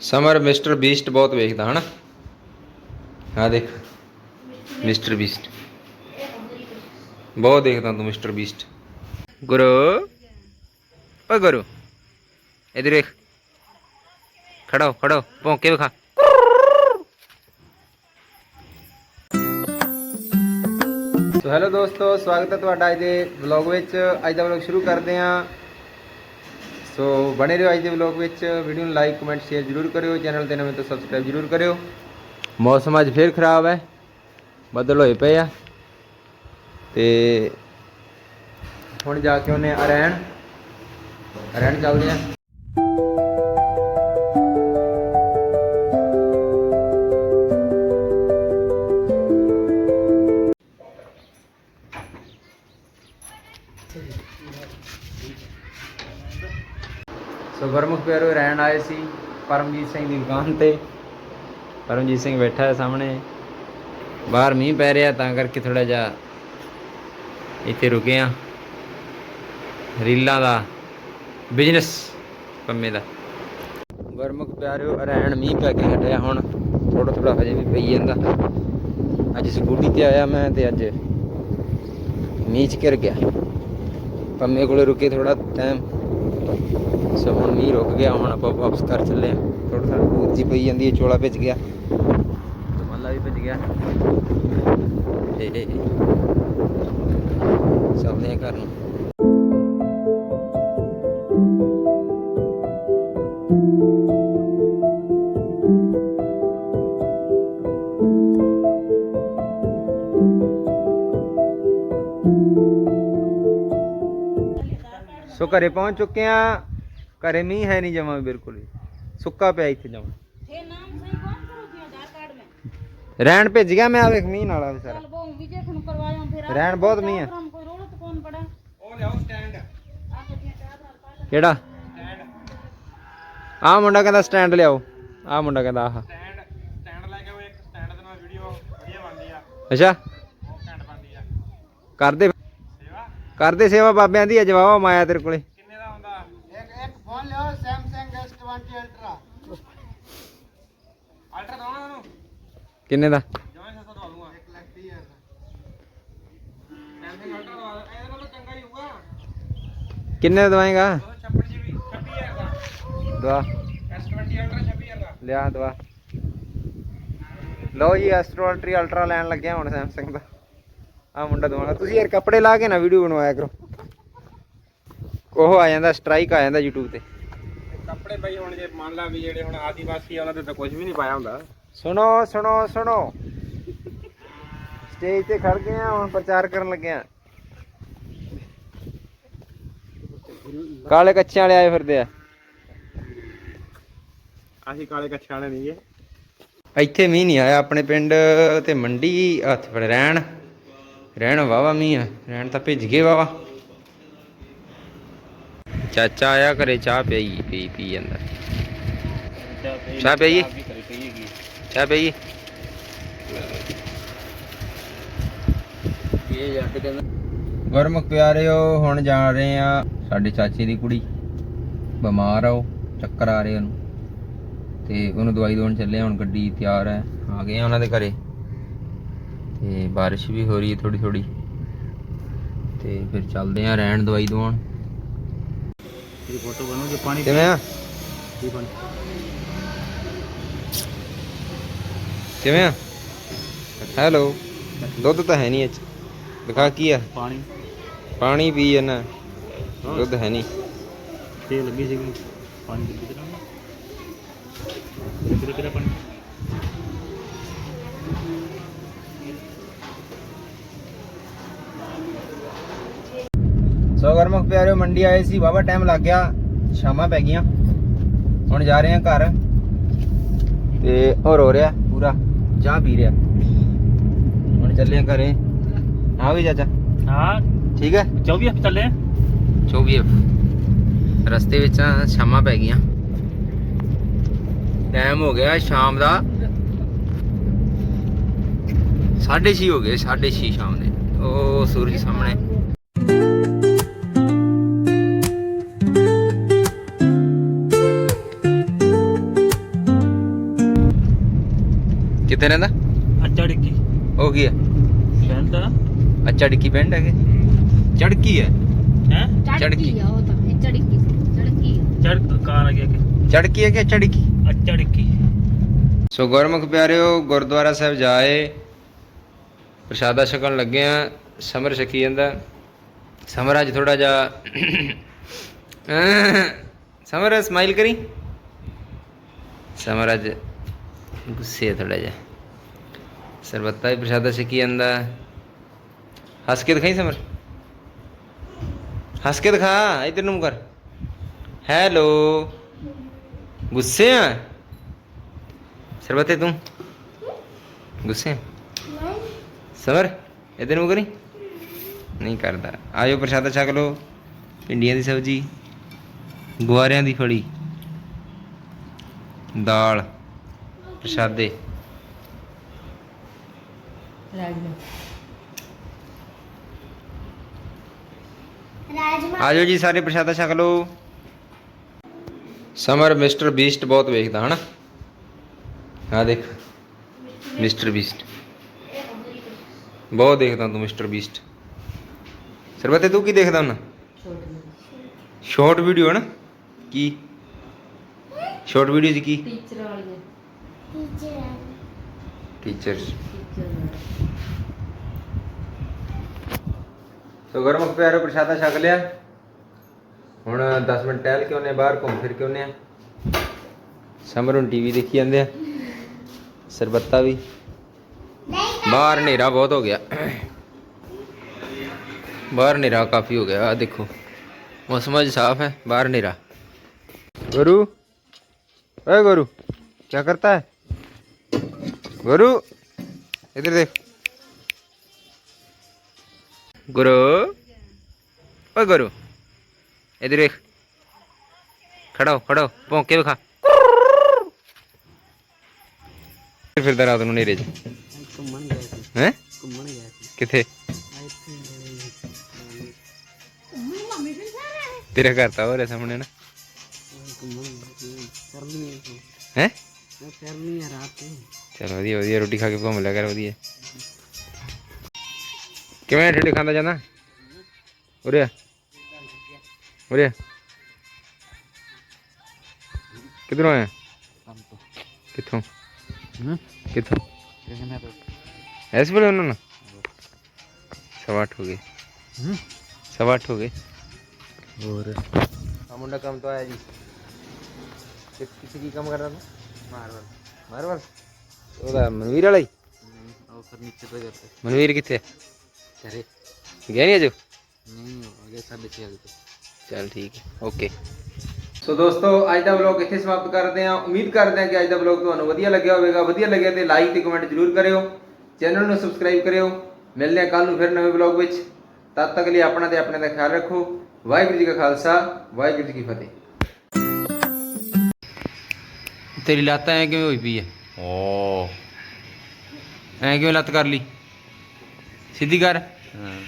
Summer mister beast ਬਹੁਤ ਵੇਖਦਾ, ਹਨਾ? ਆ ਦੇਖ, ਮਿਸਟਰ ਬੀਸਟ। ਬਹੁਤ ਦੇਖਦਾ ਤੂੰ ਮਿਸਟਰ ਬੀਸਟ। ਗੁਰੂ ਓ ਗੁਰੂ, ਇਧਰ ਦੇਖ ਖੜੋ ਖੜੋ, ਭੌਂਕੇ ਵਿਖਾ। ਸੋ ਹੈਲੋ ਦੋਸਤੋ, ਸਵਾਗਤ ਹੈ ਤੁਹਾਡਾ ਅੱਜ ਦੇ ਵਲੌਗ ਵਿੱਚ। ਅੱਜ ਦਾ ਵਲੌਗ ਸ਼ੁਰੂ ਕਰਦੇ ਹਾਂ। ਸੋ ਬਣੇ ਰਹੋ ਅੱਜ ਦੇ ਵਲੌਗ ਵਿੱਚ। ਵੀਡੀਓ ਨੂੰ ਲਾਈਕ ਕਮੈਂਟ ਸ਼ੇਅਰ ਜ਼ਰੂਰ ਕਰਿਓ। ਚੈਨਲ ਤੇ ਨਵੇਂ ਤੋਂ ਸਬਸਕ੍ਰਾਈਬ ਜ਼ਰੂਰ ਕਰਿਓ। ਮੌਸਮ ਅੱਜ ਫੇਰ ਖਰਾਬ ਹੈ। ਬੱਦਲ ਹੋਏ ਪਏ ਆ। ਤੇ ਹੁਣ ਜਾ ਕੇ ਉਹਨੇ ਅਰੈਣ। ਅਰੈਣ ਚੱਲਦੇ ਆ। ਸੋ ਗੁਰਮੁਖ ਪਿਆਰੋ, ਰਹਿਣ ਆਏ ਸੀ ਪਰਮਜੀਤ ਸਿੰਘ ਦੀ ਦੁਕਾਨ ਤੇ। ਪਰਮਜੀਤ ਸਿੰਘ ਬੈਠਾ ਹੈ ਸਾਹਮਣੇ। ਬਾਹਰ ਮੀਂਹ ਪੈ ਰਿਹਾ, ਤਾਂ ਕਰਕੇ ਥੋੜਾ ਜਿਹਾ ਇੱਥੇ ਰੁਕੇ ਆ ਰੀਲਾਂ ਦਾ ਬਿਜ਼ਨਸ ਪੰਮੇ ਦਾ। ਗੁਰਮੁਖ ਪਿਆਰਿਓ ਰਹਿਣ ਮੀਂਹ ਪੈ ਕੇ ਹਟਿਆ ਹੁਣ। ਥੋੜਾ ਥੋੜਾ ਹਜੇ ਵੀ ਪਈ ਜਾਂਦਾ। ਅੱਜ ਸਕੂਟੀ ਤੇ ਆਇਆ ਮੈਂ ਤੇ ਅੱਜ ਮੀਂਹ ਚ ਘਿਰ ਗਿਆ। ਪੰਮੇ ਕੋਲੇ ਰੁਕੇ ਥੋੜਾ ਟਾਈਮ ਸੋ ਹੁਣ ਮੀਂਹ ਰੁਕ ਗਿਆ ਹੁਣ ਆਪਾਂ ਵਾਪਸ ਘਰ ਚੱਲੇ ਆ ਥੋੜਾ ਥੋੜਾ ਭੂਤ ਜੀ ਪਈ ਜਾਂਦੀ ਹੈ ਚੋਲਾ ਭਿੱਜ ਗਿਆ। ਮੱਲਾ ਵੀ ਭਿੱਜ ਗਿਆ। ਤੇ ਚੱਲਦੇ ਆ ਘਰ ਨੂੰ। ਸੋ ਘਰੇ ਪਹੁੰਚ ਚੁੱਕੇ ਆ ਘਰੇ ਮੀਂਹ ਹੈ ਨਹੀਂ ਜਮਾ ਬਿਲਕੁਲ ਸੁੱਕਾ ਪਿਆ ਇੱਥੇ ਜਮਾ। ਰਹਿਣ ਭੇਜ ਗਿਆ ਮੈਂ ਆ ਵੇਖ ਮੀਂਹ ਨਾਲ ਵੀ ਸਾਰਾ। ਰਹਿਣ ਬਹੁਤ ਮੀਂਹ ਹੈ ਕਿਹੜਾ? ਸਟੈਂਡ ਆ ਮੁੰਡਾ ਕਹਿੰਦਾ ਸਟੈਂਡ ਲਿਆਓ। ਆ ਮੁੰਡਾ ਕਹਿੰਦਾ ਆਹ। ਸਟੈਂਡ ਸਟੈਂਡ ਲੈ ਕੇ ਉਹ ਇੱਕ। ਸਟੈਂਡ ਦੇ ਨਾਲ ਵੀਡੀਓ ਵਧੀਆ ਬਣਦੀ ਆ। ਅੱਛਾ। ਬਹੁਤ ਬਣਦੀ ਆ। ਕਰਦੇ ਕਰਦੇ ਸੇਵਾ ਬਾਬਿਆਂ ਦੀ ਜਵਾਬ ਮਾਇਆ ਤੇਰੇ ਕੋਲੇ। ਕਿੰਨੇ ਦਾ? ਕਿੰਨੇ ਦਾ ਦਵਾਏਗਾ? ਦਵਾ। ਲਿਆ ਦਵਾ। ਲਓ ਜੀ ਐਸਟ੍ਰੋ ਅਲਟਰਾ ਲੈਣ ਲੱਗਿਆ ਹੁਣ ਸੈਮਸੰਗ ਦਾ। ਆ ਮੁੰਡਾ ਦਵਾਉਣਾ ਤੁਸੀਂ ਯਾਰ ਕੱਪੜੇ ਲਾ ਕੇ ਨਾ ਵੀਡੀਓ ਬਣਵਾਇਆ ਕਰੋ। ਉਹ ਆ ਜਾਂਦਾ ਸਟ੍ਰਾਈਕ ਆ ਜਾਂਦਾ YouTube ਤੇ। ਕੱਪੜੇ ਬਈ ਹੁਣ ਜੇ ਮੰਨ ਲਾ ਵੀ ਜਿਹੜੇ ਹੁਣ ਆਦੀਵਾਸੀ ਆ ਉਹਨਾਂ ਤੇ ਤਾਂ ਕੁਝ ਵੀ ਨਹੀਂ ਪਾਇਆ ਹੁੰਦਾ। ਸੁਣੋ ਸੁਣੋ ਸੁਣੋ। ਸਟੇਜ ਤੇ ਖੜ ਗਏ ਆ ਹੁਣ ਪ੍ਰਚਾਰ ਕਰਨ ਲੱਗੇ ਆ। ਕਾਲੇ ਕੱਚਿਆਂ ਵਾਲੇ ਆਏ ਫਿਰਦੇ ਆ। ਅਸੀਂ ਕਾਲੇ ਕੱਛੇ ਵਾਲੇ ਨਹੀਂਗੇ ਇੱਥੇ ਮੀਂਹ ਨਹੀਂ ਆਇਆ ਆਪਣੇ ਪਿੰਡ ਤੇ ਮੰਡੀ ਹੱਥ ਫੜ ਰਹਿਣ। ਰਹਿਣ ਵਾਵਾ ਮੀਂਹ ਆ, ਰਹਿਣ ਤਾਂ ਭਿੱਜ ਗਏ ਵਾਵਾ ਚਾਚਾ ਆਇਆ ਘਰੇ ਚਾਹ ਪਈ, ਪੀ ਪੀ ਜਾਂਦਾ ਚਾਹ ਪਈ ਚਾਹ ਪਈ ਇਹ ਜੱਟ ਕਹਿੰਦਾ ਗੁਰਮੁਖ ਪਿਆਰਿਓ, ਹੁਣ ਜਾ ਰਹੇ ਆ ਸਾਡੇ ਚਾਚੇ ਦੀ ਕੁੜੀ। ਬਿਮਾਰ ਆ ਉਹ, ਚੱਕਰ ਆ ਰਹੇ ਉਹਨੂੰ। ਤੇ ਉਹਨੂੰ ਦਵਾਈ ਦੇਣ ਚੱਲੇ ਹੁਣ ਗੱਡੀ ਤਿਆਰ ਹੈ। ਆ ਗਏ ਆ ਉਹਨਾਂ ਦੇ ਘਰੇ। ਤੇ ਬਾਰਿਸ਼ ਵੀ ਹੋ ਰਹੀ ਹੈ ਥੋੜੀ ਥੋੜੀ ਤੇ ਫਿਰ ਚੱਲਦੇ ਆ ਰਹਿਣ ਦਵਾਈ ਦਵਾਉਣ। ਇਹ ਫੋਟੋ ਬਣੋ ਜੇ ਪਾਣੀ ਕਿਵੇਂ ਆ? ਦੀ ਬਣ। ਕਿਵੇਂ ਆ? ਹੈਲੋ ਦੁੱਧ ਤਾਂ ਹੈ ਨਹੀਂ ਚ ਦਿਖਾ ਕੀ ਆ? ਪਾਣੀ। ਪਾਣੀ ਪੀ ਜਾਣਾ ਦੁੱਧ ਹੈ ਨਹੀਂ। ਤੇ ਲੱਗੀ ਸੀਗੀ। ਪਾਣੀ ਕਿਹੜਾ ਕਿਹੜਾ ਪਾਣੀ? ਸੋ ਗਰਮਕ ਪਿਆਰਿਓ ਮੰਡੀ ਆਏ ਸੀ ਵਾਵਾ ਟਾਈਮ ਲੱਗ ਗਿਆ ਸ਼ਾਮਾਂ ਪੈ ਗਈਆਂ। ਹੁਣ ਜਾ ਰਹੇ ਆ ਘਰ। ਤੇ ਉਹ ਰੋ ਰਿਹਾ ਪੂਰਾ ਚਾਹ ਪੀ ਰਿਹਾ। ਹੁਣ ਚੱਲੇ ਆ ਘਰੇ। ਆ ਵੀ ਚਾਚਾ। ਹਾਂ। ਠੀਕ ਹੈ? 24 ਹਫ਼ਤੇ ਚੱਲੇ 24 ਰਸਤੇ ਵਿੱਚ ਸ਼ਾਮਾਂ ਪੈ ਗਈਆਂ। ਟਾਈਮ ਹੋ ਗਿਆ ਸ਼ਾਮ ਦਾ। 6:30 ਹੋ ਗਏ 6:30 ਸ਼ਾਮ ਦੇ। ਉਹ ਸੂਰਜ ਸਾਹਮਣੇ। ਕਿੱਥੇ ਰਹਿੰਦਾ? ਅੱਛਾ ਡਿੱਕੀ। ਉਹ ਕੀ ਹੈ? ਕਹਿੰਦਾ ਅੱਛਾ ਡਿੱਕੀ ਪਿੰਡ ਹੈਗੇ। ਚੜਕੀ ਹੈ? ਹੈ? ਚੜਕੀ। ਆ ਉਹ ਤਾਂ ਇਹ ਚੜਕੀ ਚੜਕੀ ਚੜ ਕਾਰ ਆ ਗਿਆ ਕਿ ਚੜਕੀ ਹੈ ਕਿ ਅੱਛਾ ਡਿੱਕੀ ਅੱਛਾ ਡਿੱਕੀ। ਸੋ ਗੁਰਮੁਖ ਪਿਆਰਿਓ ਗੁਰਦੁਆਰਾ ਸਾਹਿਬ ਜਾਏ। ਪ੍ਰਸ਼ਾਦਾ ਛਕਣ ਲੱਗੇ ਆ ਸਮਰ ਛਕੀ ਜਾਂਦਾ। ਸਮਰ ਅੱਜ ਥੋੜਾ ਜਿਹਾ ਸਮਰ ਸਮਾਈਲ ਕਰੀ। ਸਮਰ ਅੱਜ ਗੁੱਸੇ ਥੋੜਾ ਜਿਹਾ ਸਰਬੱਤਾ ਵੀ ਪ੍ਰਸ਼ਾਦਾ ਛਕੀ ਜਾਂਦਾ ਹੱਸ ਕੇ ਦਿਖਾਈ ਸਮਰ ਹੱਸ ਕੇ ਦਿਖਾ ਇਧਰ ਨੂੰ ਕਰ ਹੈਲੋ ਗੁੱਸੇ ਆ ਸਰਬੱਤੇ ਤੂੰ ਗੁੱਸੇ ਆ? ਸਬਰ ਇਧਰ ਨੂੰ ਕਰੀ ਨਹੀਂ ਕਰਦਾ ਆਇਓ ਪ੍ਰਸ਼ਾਦਾ ਛਕ ਲਓ ਭਿੰਡੀਆਂ ਦੀ ਸਬਜ਼ੀ ਗੁਆਰਿਆਂ ਦੀ ਫੜੀ ਦਾਲ ਪ੍ਰਸ਼ਾਦੇ। ਆਜੋ ਜੀ ਸਾਰੇ ਪ੍ਰਸ਼ਾਦਾ ਛਕ ਲਓ। ਸਮਰ ਮਿਸਟਰ ਬੀਸਟ ਬਹੁਤ ਵੇਖਦਾ ਹਨਾ? ਆ ਦੇਖ ਮਿਸਟਰ ਬੀਸਟ। ਬਹੁਤ ਦੇਖਦਾ ਤੂੰ ਮਿਸਟਰ ਬੀਸਟ। ਸਰਬਤੇ ਤੂੰ ਕੀ ਦੇਖਦਾ ਹੁਣ? ਸ਼ਾਰਟ ਵੀਡੀਓ ਨਾ ਕੀ? ਸ਼ਾਰਟ ਵੀਡੀਓ ਚ ਕੀ? ਟੀਚਰ ਵਾਲੀਆਂ। ਟੀਚਰਸ ਸੋ ਗਰਮ ਪਿਆਰੋ, ਪ੍ਰਸ਼ਾਦਾ ਛਕ ਲਿਆ। ਹੁਣ 10 ਮਿੰਟ ਟਹਿਲ ਕੇ ਉਹਨੇ ਬਾਹਰ ਘੁੰਮ ਫਿਰ ਕੇ ਉਹਨੇ ਆ ਸਮਰ ਹੁਣ ਟੀਵੀ ਦੇਖੀ ਜਾਂਦੇ ਆ। ਸਰਬੱਤਾ ਵੀ। ਬਾਹਰ ਹਨੇਰਾ ਬਹੁਤ ਹੋ ਗਿਆ। ਬਾਹਰ ਹਨੇਰਾ ਕਾਫੀ ਹੋ ਗਿਆ। ਆ ਦੇਖੋ, ਮੌਸਮ ਅੱਜ ਸਾਫ਼ ਹੈ, ਬਾਹਰ ਹਨੇਰਾ। ਗੁਰੂ, ਓਏ ਗੁਰੂ ਕੀ ਕਰਤਾ ਹੈ? গরু এদের দেখ গরু ওই গরু এদের দেখ खड़ो खड़ो भौंके विखा फिर रात को नेरे हैं किथे तेरा घर तो हो सामने ना हैं है? रात ਚਲ ਵਧੀਆ ਵਧੀਆ ਰੋਟੀ ਖਾ ਕੇ ਘੁੰਮ ਲਿਆ ਕਰ ਵਧੀਆ ਕਿਵੇਂ ਢਿੱਡ ਖਾਂਦਾ ਜਾਂਦਾ ਉਰੇ ਉਰੇ ਕਿੱਧਰੋਂ ਆਇਆ ਕਿੱਥੋਂ ਹੂੰ ਕਿੱਥੋਂ ਐਸ ਵੇਲੇ ਉਹਨਾਂ ਨੂੰ ਸਵਾ ਅੱਠ ਹੋ ਗਏ ਹੂੰ ਸਵਾ ਅੱਠ ਹੋ ਗਏ ਹੋਰ ਆ ਮੁੰਡਾ ਕੰਮ ਤੋਂ ਆਇਆ ਜੀ ਕਿ ਕਿਸੇ ਕੀ ਕੰਮ ਕਰਦਾ ਤੂੰ ਮਾਰਵਲ ਮਾਰਵਲ ਉਹਦਾ ਮਨਵੀਰ ਵਾਲਾ ਹੀ ਉਹ ਫਰਨੀਚਰ ਦਾ ਕਰਤੇ ਮਨਵੀਰ ਕਿੱਥੇ ਕਰੇ ਗਿਆ ਨਹੀਂ ਅਜੋ ਨਹੀਂ ਅਗੇ ਸਾਡੇ ਛੇ ਵਜੇ ਚਲ ਠੀਕ ਹੈ ਓਕੇ ਸੋ ਦੋਸਤੋ ਅੱਜ ਦਾ ਵਲੌਗ ਇੱਥੇ ਸਮਾਪਤ ਕਰਦੇ ਹਾਂ ਉਮੀਦ ਕਰਦੇ ਹਾਂ ਕਿ ਅੱਜ ਦਾ ਵਲੌਗ ਤੁਹਾਨੂੰ ਵਧੀਆ ਲੱਗਿਆ ਹੋਵੇਗਾ ਵਧੀਆ ਲੱਗਿਆ ਤੇ ਲਾਈਕ ਤੇ ਕਮੈਂਟ ਜ਼ਰੂਰ ਕਰਿਓ ਚੈਨਲ ਨੂੰ ਸਬਸਕ੍ਰਾਈਬ ਕਰਿਓ ਮਿਲਦੇ ਹਾਂ ਕੱਲ ਨੂੰ ਫਿਰ ਨਵੇਂ ਵਲੌਗ ਵਿੱਚ ਤਦ ਤੱਕ ਲਈ ਆਪਣਾ ਤੇ ਆਪਣੇ ਦਾ ਖਿਆਲ ਰੱਖੋ ਵਾਹਿਗੁਰੂ ਜੀ ਕਾ ਖਾਲਸਾ ਵਾਹਿਗੁਰੂ ਜੀ ਕੀ ਫਤਿਹ ਤੇਰੀ ਲੱਤ ਐ ਕਿਵੇਂ ਹੋਈ ਪਈ ਐ ਓ। ਐ ਕਿਵੇਂ ਲੱਤ ਕਰ ਲਈ? ਸਿੱਧੀ ਕਰ। ਹਾਂ।